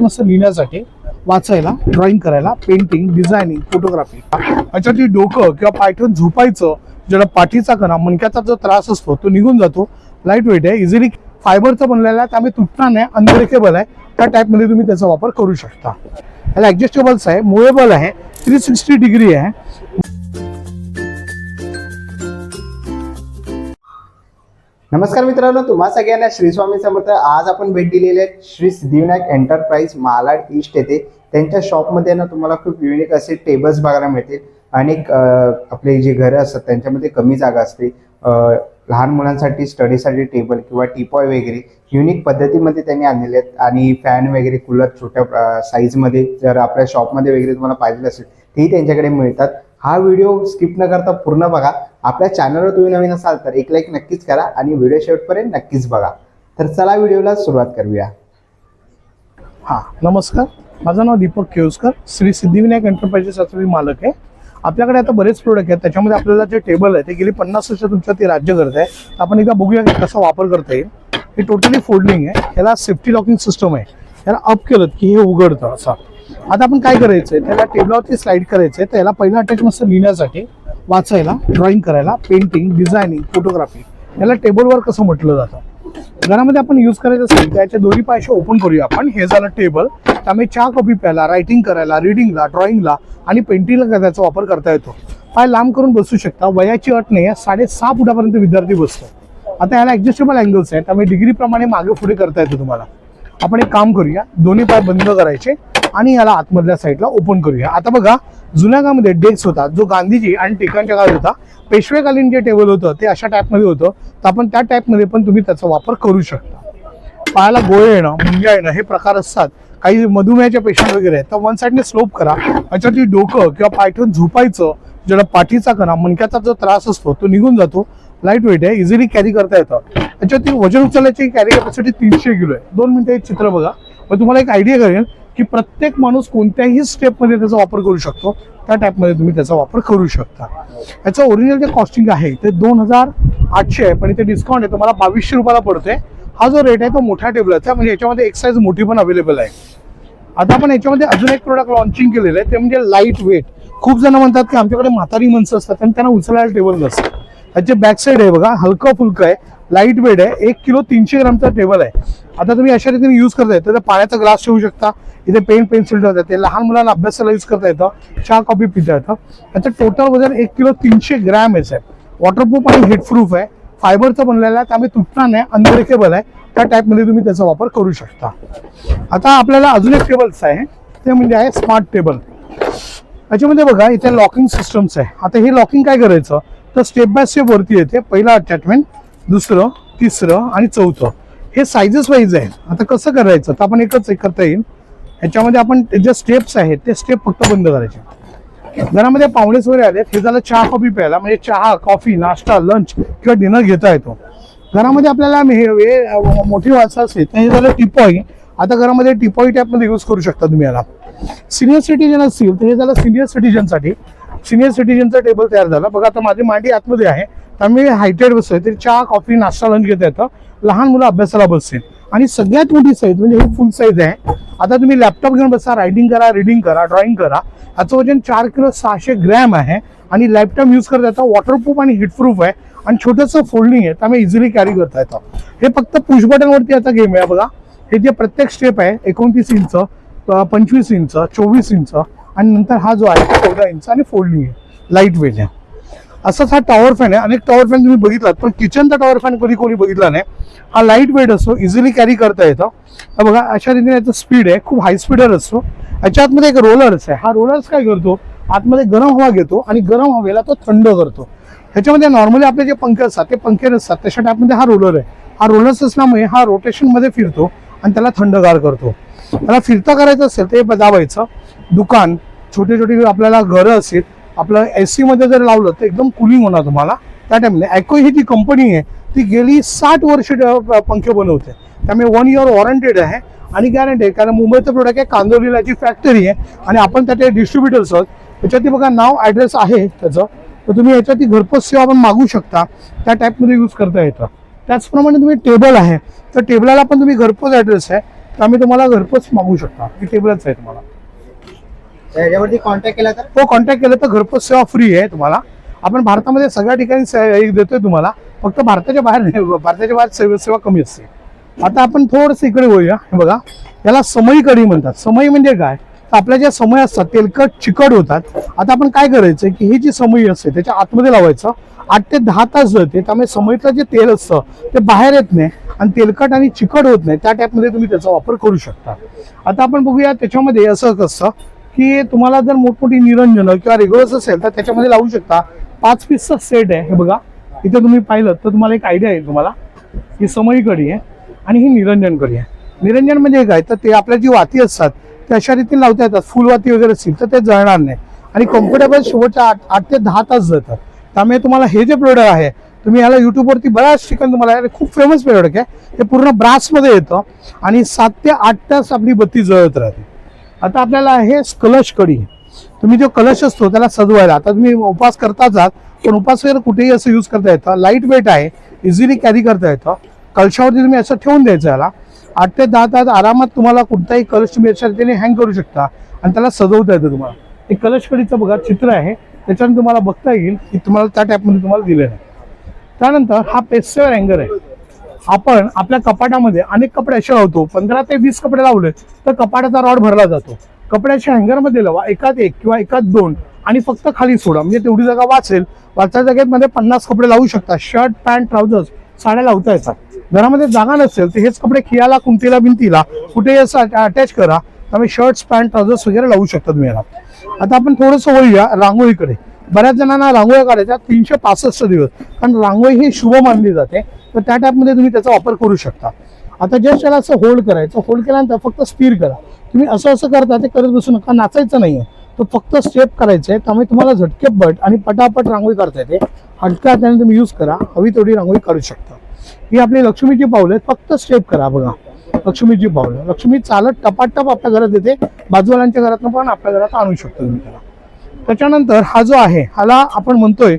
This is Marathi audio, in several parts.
मस्त लिहिण्यासाठी वाचायला ड्रॉइंग करायला पेंटिंग डिझायनिंग फोटोग्राफी याच्यावरती डोकं किंवा पाय झोपायचं ज्याला पाठीचा कणा मणक्याचा जो त्रास असतो तो निघून जातो. लाइट वेट आहे इझिली फायबरचं बनलेला आहे त्यामुळे तुटणार नाही अनब्रेकेबल आहे. त्या टाईपमध्ये तुम्ही त्याचा वापर करू शकता. याला ॲडजस्टेबल्स आहे मुवेबल आहे थ्री सिक्स्टी डिग्री आहे. नमस्कार मित्रांनो तुम्हा सगळ्यांना श्री स्वामी समर्थ. आज आपण भेट दिलेली आहे श्री सिद्धिविनायक एंटरप्राइज मालाड ईस्ट येथे. त्यांच्या शॉपमध्ये ना तुम्हाला खूप युनिक असे टेबल्स बघायला मिळतील. अनेक आपले जे घरं असतात त्यांच्यामध्ये कमी जागा असते. लहान मुलांसाठी स्टडीसाठी टेबल किंवा टीपॉय वगैरे युनिक पद्धतीमध्ये त्यांनी आणलेले आहेत. आणि फॅन वगैरे कूलर छोट्या साईजमध्ये जर आपल्या शॉपमध्ये वगैरे तुम्हाला पाहिजे असेल तेही त्यांच्याकडे मिळतात. हा व्हिडिओ स्किप न करता पूर्ण बघा. आपल्या चॅनलवर तुम्ही नवीन असाल तर एक लाईक नक्कीच करा आणि व्हिडिओ शेवटपर्यंत नक्कीच बघा. तर चला व्हिडिओला सुरुवात करूया. हां नमस्कार. माझं नाव दीपक केळुसकर. श्री सिद्धिविनायक एंटरप्राइजेसचा मी मालक आहे. आपल्याकडे आता बरेच प्रोडक्ट आहेत. त्याच्यामध्ये आपल्याला जे टेबल आहे ते गेली पन्नास वर्ष तुमच्या ते राज्य करत आहे. तर आपण एकदा बघूया की कसा वापर करता येईल. हे टोटली फोल्डिंग आहे. याला सेफ्टी लॉकिंग सिस्टम आहे. याला अप केलं की हे उघडतं असं. आता आपण काय करायचं आहे त्याला टेबलावरती स्लाईड करायचं आहे तर याला पहिला अटॅच मस्त लिहिण्यासाठी वाचायला ड्रॉइंग करायला पेंटिंग डिझायनिंग फोटोग्राफी याला टेबलवर कसं म्हटलं जातं? घरामध्ये आपण यूज करायचं असेल तर याच्या दोन्ही पायशे ओपन करूया आपण. हे झालं टेबल त्यामुळे चहा कॉपी प्यायला रायटिंग करायला रिडिंगला ड्रॉइंगला आणि पेंटिंगला त्याचा वापर करता येतो? पाय लांब करून बसू शकता. वयाची अट नाही आहे साडेसहा फुटापर्यंत विद्यार्थी बसतो आता याला ऍडजस्टेबल अँगल्स आहेत. त्यामुळे डिग्रीप्रमाणे मागे पुढे करता येतं तुम्हाला. आपण एक काम करूया. दोन्ही पाय बंद करायचे आणि याला आतमधल्या साईडला ओपन करूया. आता बघा जुन्या काळामध्ये डेस्क होता जो गांधीजी आणि टिकांच्या काळात होता पेशवेकालीन जे टेबल होतं ते अशा टाईपमध्ये होतं. तर आपण त्या टाईपमध्ये पण तुम्ही त्याचा वापर करू शकता. पायाला गोळे येणं मुंग्या येणं हे प्रकार असतात. काही मधुमेहाच्या पेशंट वगैरे आहेत. तर वन साईडने स्लोप करा. याच्यावरती डोकं किंवा पाय ठेवून झोपायचं. ज्याला पाठीचा कणा मणक्याचा जो त्रास असतो तो निघून जातो. लाइट वेट आहे इझिली कॅरी करता येतं. त्याच्यावरती वजन उचलण्याची कॅरी कॅपॅसिटी तीनशे किलो आहे. दोन मिनिटं एक चित्र बघा. मग तुम्हाला एक आयडिया करेल की प्रत्येक माणूस कोणत्याही स्टेपमध्ये त्याचा वापर करू शकतो. त्या टाईपमध्ये तुम्ही त्याचा वापर करू शकता. याचं ओरिजिनल जे कॉस्टिंग आहे ते दोन हजार आठशे आहे पण इथे डिस्काउंट आहे. तुम्हाला बावीसशे रुपयाला पडतोय. हा जो रेट आहे तो मोठ्या टेबलाचा म्हणजे याच्यामध्ये एक साईज मोठी पण अवेलेबल आहे. आता आपण याच्यामध्ये अजून एक प्रोडक्ट लॉन्चिंग केलेलं आहे. ते म्हणजे लाइट वेट खूप जण म्हणतात की आमच्याकडे म्हातारी माणसं असतात आणि त्यांना उचलायला टेबल नसतं. त्याचे बॅक साईड आहे बघा हलकं फुलकं आहे लाइट वेट आहे एक किलो तीनशे ग्रामचा टेबल आहे. आता तुम्ही अशा रीतीने यूज करताय तर पाण्याचा ग्लास ठेवू शकता इथे पेन पेन्सिल ठेवता येते लहान मुलांना अभ्यासाला यूज करता येतं चहा कॉफी पिता येतं. त्याचं टोटल वजन एक किलो तीनशे ग्रॅम आहे साहेब. वॉटरप्रूफ आणि हेडप्रूफ आहे. फायबरचं बनलेलं आहे त्यामुळे तुटणार नाही अनब्रेकेबल आहे. त्या टाईपमध्ये तुम्ही त्याचा वापर करू शकता. आता आपल्याला अजून एक टेबल्स आहे. ते म्हणजे आहे स्मार्ट टेबल याच्यामध्ये बघा इथे लॉकिंग सिस्टम्स आहे. आता हे लॉकिंग काय करायचं? तर स्टेप बाय स्टेप वरती येते. पहिलं अटॅचमेंट दुसरं तिसरं आणि चौथं. हे सायझेस वाईज आहे आता कसं करायचं? तर आपण एकच एक करता येईल. ह्याच्यामध्ये आपण ज्या स्टेप्स आहेत ते स्टेप फक्त बंद करायचे. घरामध्ये पाहुणेच वगैरे आले हे झालं चहा कॉफी प्यायला. म्हणजे चहा कॉफी नाश्ता लंच किंवा डिनर घेता येतो. घरामध्ये आपल्याला हे मोठी वाचा असेल तर हे झालं टिपॉई आता घरामध्ये टिपॉई टॅपमध्ये यूज करू शकता तुम्ही याला. सिनियर सिटीजन असतील तर हे झालं सिनियर सिटीजनसाठी सिनियर सिटीजनचा टेबल तयार झाला. बघा आता माझी मांडी आतमध्ये आहे. त्यामुळे हायटेड बसतोय. तरी चहा कॉफी नाश्ता लंच घेता येतं. लहान मुलं अभ्यासाला बसतील. आणि सगळ्यात मोठी साईज म्हणजे ही फुल साईज आहे. आता तुम्ही लॅपटॉप घेऊन बसा रायटिंग करा रिडिंग करा ड्रॉइंग करा. याचं वजन चार किलो सहाशे ग्रॅम आहे. आणि लॅपटॉप यूज करता येतं. वॉटरप्रूफ आणि हिटप्रूफ आहे. आणि छोटंसं फोल्डिंग आहे. त्यामुळे इझिली कॅरी करता येतं. हे फक्त पुश बटनवरती आता गेम आहे बघा. हे जे प्रत्येक स्टेप आहे एकोणतीस इंच पंचवीस इंच चोवीस इंच आणि नंतर हा जो आहे चौदा इंच आणि फोल्डिंग आहे लाइट वेट आहे. असाच हा टॉवर फॅन आहे. अनेक टॉवर फॅन तुम्ही बघितलात पण किचनचा टॉवर फॅन कधी कोणी बघितला नाही. हा लाइट वेट असतो इझिली कॅरी करता येतं. बघा अशा रीतीने याचं स्पीड आहे. खूप हाय स्पीडर असतो. याच्या आतमध्ये एक रोलर्स आहे. हा रोलर्स काय करतो? आतमध्ये गरम हवा घेतो आणि गरम हवेला तो थंड करतो. ह्याच्यामध्ये नॉर्मली आपले जे पंखे असतात ते पंखे नसतात. तशा टाईपमध्ये हा रोलर आहे. हा रोलर्स असल्यामुळे हा रोटेशनमध्ये फिरतो आणि त्याला थंडगार करतो. त्याला फिरता करायचं असेल ते दाबायचं दुकान छोटे छोटे आपल्याला घरं असेल आपलं ए मध्ये जर लावलं तर एकदम कुलिंग होणार तुम्हाला. त्या टाईमला ॲको ही जी कंपनी आहे ती गेली साठ वर्ष पंखे बनवते. त्यामुळे वन इयर वॉरंटेड आहे आणि गॅरंटी आहे. कारण मुंबईचं प्रोडक्ट आहे कांदोलीलाची फॅक्टरी आहे आणि आपण त्याचे डिस्ट्रीब्युटर्स आहोत. त्याच्यावरती बघा नाव ॲड्रेस आहे त्याचं. तर तुम्ही याच्यावरती घरपोच सेवा आपण मागू शकता. त्या टाईपमध्ये यूज करता येतं. त्याचप्रमाणे तुम्ही टेबल आहे. तर टेबलाला पण तुम्ही घरपोच ॲड्रेस आहे. तर आम्ही तुम्हाला घरपोच मागू शकता. टेबलच आहे तुम्हाला याच्यावरती कॉन्टॅक्ट केला तर? हो कॉन्टॅक्ट केलं तर घरपोच सेवा फ्री आहे तुम्हाला. आपण भारतामध्ये सगळ्या ठिकाणी देतोय तुम्हाला. फक्त भारताच्या बाहेर नाही भारताच्या बाहेर सेवा सेवा कमी असते. आता आपण थोडंसं इकडे होऊया हे बघा. याला समई कढी म्हणतात. समई म्हणजे काय? तर आपल्या ज्या समय असतात तेलकट चिकट होतात. आता आपण काय करायचं की ही जी समई असते त्याच्या आतमध्ये लावायचं. आठ ते दहा तास जळते. त्यामुळे समईतलं जे तेल असतं ते बाहेर येत नाही आणि तेलकट आणि चिकट होत नाही. त्या टाईपमध्ये तुम्ही त्याचा वापर करू शकता. आता आपण बघूया त्याच्यामध्ये असं कसं की तुम्हाला जर मोठमोठी निरंजन किंवा रेग्युलर्स असेल तर त्याच्यामध्ये लावू शकता. पाच पीसचा सेट आहे हे बघा. इथे तुम्ही पाहिलं तर तुम्हाला एक आयडिया आहे तुम्हाला. ही समई कडी आहे आणि ही निरंजन कडी आहे. निरंजन म्हणजे काय? तर ते आपल्या जी वाती असतात ते अशा रीतीने लावता येतात. फुलवाती वगैरे असतील तर ते जळणार नाही. आणि कम्फर्टेबल शेवटच्या आठ आठ ते दहा तास जातात त्यामुळे तुम्हाला हे जे प्रोडक्ट आहे तुम्ही याला यूट्यूबवरती बऱ्याच ठिकाणी तुम्हाला खूप फेमस प्रोडक्ट आहे. हे पूर्ण ब्रासमध्ये येतं आणि सात ते आठ तास आपली बत्ती जळत राहते. आता आपल्याला हे कलश कडी. तुम्ही जो कलश असतो त्याला सजवायला. आता तुम्ही उपास करताच आहात पण उपास वगैरे कुठेही असं यूज करता येतं लाइट वेट आहे इझिली कॅरी करता येतं. कलशावरती तुम्ही असं ठेवून द्यायचं याला. आठ ते दहा तास आरामात तुम्हाला कोणताही कलश तुम्ही अशा रीतीने हँग करू शकता आणि त्याला सजवता येतं तुम्हाला. हे कलश कडीचं बघा चित्र आहे. त्याच्यानं तुम्हाला बघता येईल की तुम्हाला त्या टाईपमध्ये तुम्हाला दिलेलं आहे. त्यानंतर हा पेस्टेवर अँगर आहे. आपण आपल्या कपाटामध्ये अनेक कपडे असे लावतो पंधरा ते वीस कपडे लावले तर कपाटाचा रॉड भरला जातो. कपड्याच्या हँगरमध्ये लावा एकात एक किंवा एकात दोन आणि फक्त खाली सोडा. म्हणजे तेवढी जागा वाचेल वाचच्या जागेमध्ये पन्नास कपडे लावू शकता. शर्ट पॅन्ट ट्राउझर्स साड्या लावता येतात. घरामध्ये जागा नसेल तर हेच कपडे खियाला कुंतीला भिंतीला कुठेही असं अटॅच करा. त्यामुळे शर्ट्स पॅन्ट ट्राउझर्स वगैरे लावू शकता तुम्ही आता आपण थोडंसं वळूया रांगोळीकडे. बऱ्याच जणांना रांगोळ्या काढायच्या तीनशे पासष्ट दिवस. कारण रांगोळी ही शुभ मानली जाते. तर त्या टाईपमध्ये तुम्ही त्याचा वापर करू शकता. आता जस्ट त्याला असं होल्ड करायचं. होल्ड केल्यानंतर फक्त स्थिर करा. तुम्ही असं असं करता ते करत बसू नका नाचायचं नाहीये. तो फक्त स्टेप करायचं आहे त्यामुळे तुम्हाला झटके बट आणि पटापट रांगोळी करता येते. हटका त्याने तुम्ही यूज करा. हवी तेवढी रांगोळी काढू शकता. ही आपली लक्ष्मीची पावलं आहेत. फक्त स्टेप करा बघा. लक्ष्मीची पावलं. लक्ष्मी चालत टपाटप आपल्या घरात येते. बाजूवाल्यांच्या घरातनं पण आपल्या घरात आणू शकतो तुम्ही त्याला. त्याच्यानंतर हा जो आहे ह्याला आपण म्हणतोय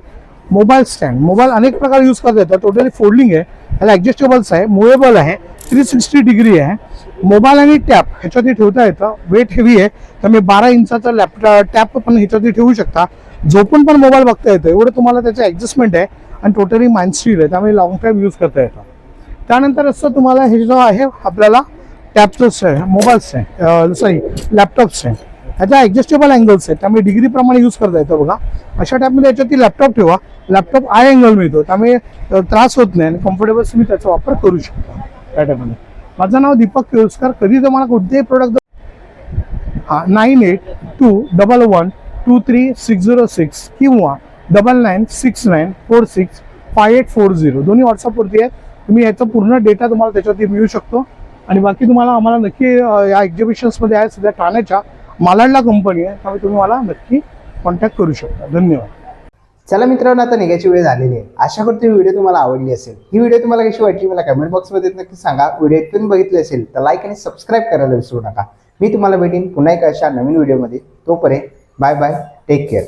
मोबाईल स्टँड. मोबाईल अनेक प्रकार यूज करता येतात. टोटली फोल्डिंग आहे. ह्याला ॲडजस्टेबल्स आहे. मुवेबल आहे. थ्री सिक्स्टी डिग्री आहे. मोबाईल आणि टॅप ह्याच्यावरती ठेवता येतं. वेट हेवी आहे. त्यामुळे बारा इंचाचा लॅपटॉप टॅप पण ह्याच्यावरती ठेवू शकता. झोपून पण मोबाईल बघता येतं एवढं तुम्हाला त्याचं ॲडजस्टमेंट आहे. आणि टोटली माइंड स्टील आहे. त्यामुळे लॉंग टाईम यूज करता येतं. त्यानंतर असं तुम्हाला हे जो आहे आपल्याला टॅपचं आहे. मोबाईल्स आहे सॉरी लॅपटॉप्स आहे. ह्याच्या ॲडजस्टेबल अँगल्स आहेत. त्यामुळे डिग्रीप्रमाणे यूज करता येतं बघा. अशा टाईपमध्ये याच्यावरती लॅपटॉप ठेवा. लॅपटॉप आय अँगल मिळतो. त्यामुळे त्रास होत नाही आणि कम्फर्टेबल तुम्ही त्याचा वापर करू शकता. त्या टाईपमध्ये माझं नाव दीपक केळुसकर. कधी तर मला कोणतेही प्रोडक्ट हा nine eight two double one two three six zero six किंवा double nine six nine four six five eight four zero दोन्ही व्हॉट्सअपवरती आहेत. तुम्ही याचा पूर्ण डेटा तुम्हाला त्याच्यावरती मिळू शकतो. आणि बाकी तुम्हाला आम्हाला नक्की या एक्झिबिशन्समध्ये आहे सध्या ठाण्याच्या. मालाडला कंपनी आहे त्यामुळे तुम्ही मला नक्की कॉन्टॅक्ट करू शकता. धन्यवाद. चला मित्रांनो आता निघायची वेळ झालेली आहे. आशा करतो ही व्हिडिओ तुम्हाला आवडली असेल. ही व्हिडिओ तुम्हाला कशी वाटली मला कमेंट बॉक्समध्ये नक्की सांगा. व्हिडिओ इथून बघितली असेल तर लाईक आणि सबस्क्राईब करायला विसरू नका. मी तुम्हाला भेटेन पुन्हा एका अशा नवीन व्हिडिओमध्ये. तोपर्यंत बाय बाय टेक केअर